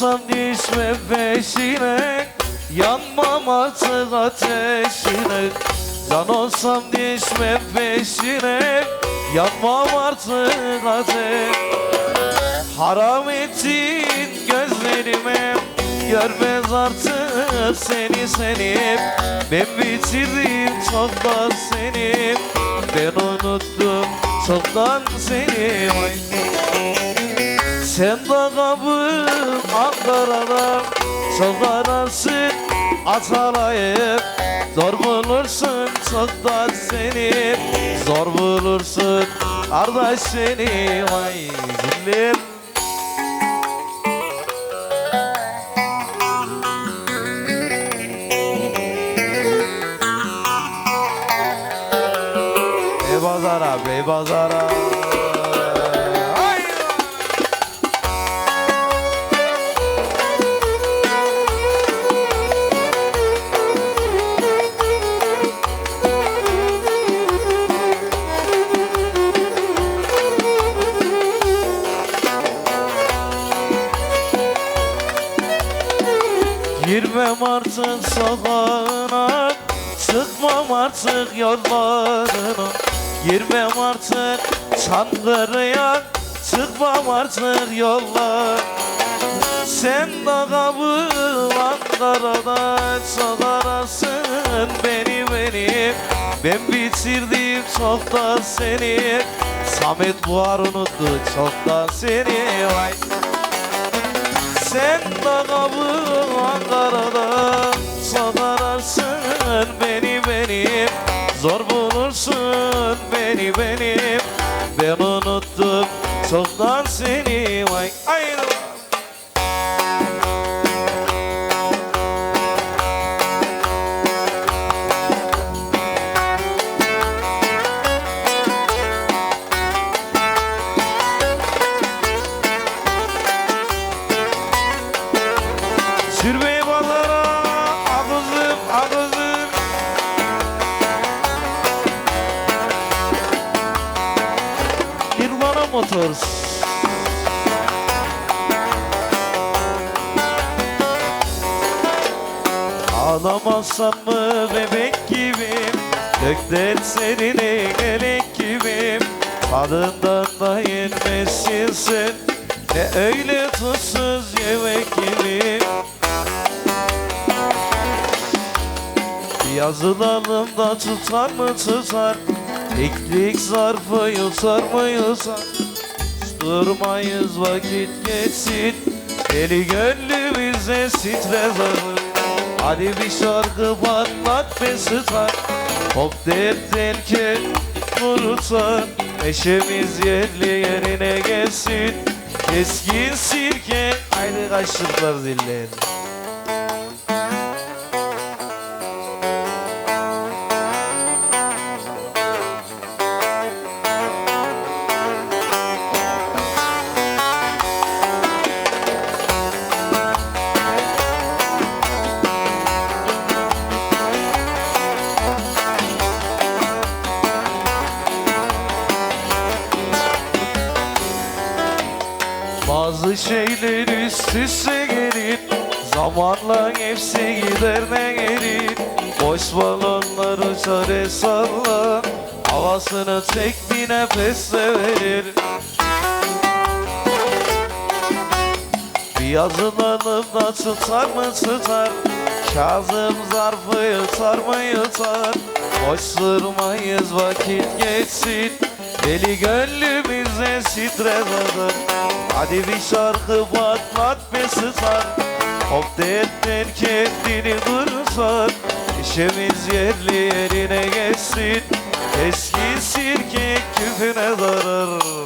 olsam düşme peşine Yanmam artık ateşine. Can olsam düşme peşine Yanmam artık ateş. Haram ettin gözlerime Görmez artık seni seni Ben bitirdim çoktan seni Ben unuttum çoktan seni. Vay. Sen de kabul Ankara'da Çok ararsın atalayıp Zor bulursun çoktan seni Zor bulursun kardeş seni Vay zillim Beybazara, Beybazara. Ay! Girmem artık sokağına Çıkmam artık yollarına. Girmem artık Çankırı'ya Çıkmam artık yollar Sen de kabul Ankara'da Çok arasın beni beni. Ben bitirdim çoktan seni. Samet Buhar unuttu çoktan seni. Vay sen de kabul Ankara'da Çok ararsın beni benim. Zor bulursun beni benim. Ben unuttum çoktan seni Vay Motors. Ağlamazsan mı bebek gibiyim? Dök derslerini elek gibiyim. Tadından da yenmezsin. Sen Ne öyle tuzsuz yemek gibi Yazılalım da tutar mı tutar Teklik zarfı yutar mı yutar Durmayız vakit geçsin. Deli gönlümüze stres alır. Hadi bir şarkı patlat be star Hop derken kurutan Neşemiz yerli yerine gelsin. Keskin sirke Haydi kaşıklar zillen Bazı şeyler üst üste gelir Zamanla hepsi gider ne gelir? Boş balonlar uçar el salla Havasını tek bir nefesle verir. Bir yazılalım da tutar mı tutar Kazım zarfı yutar mı yutar? Boş durmayız vakit geçsin Deli gönlümüze stres alır Hadi bir şarkı patlat be star Hop dertten kendini dursan İşimiz yerli yerine geçsin. Eski sirke küfüne zarar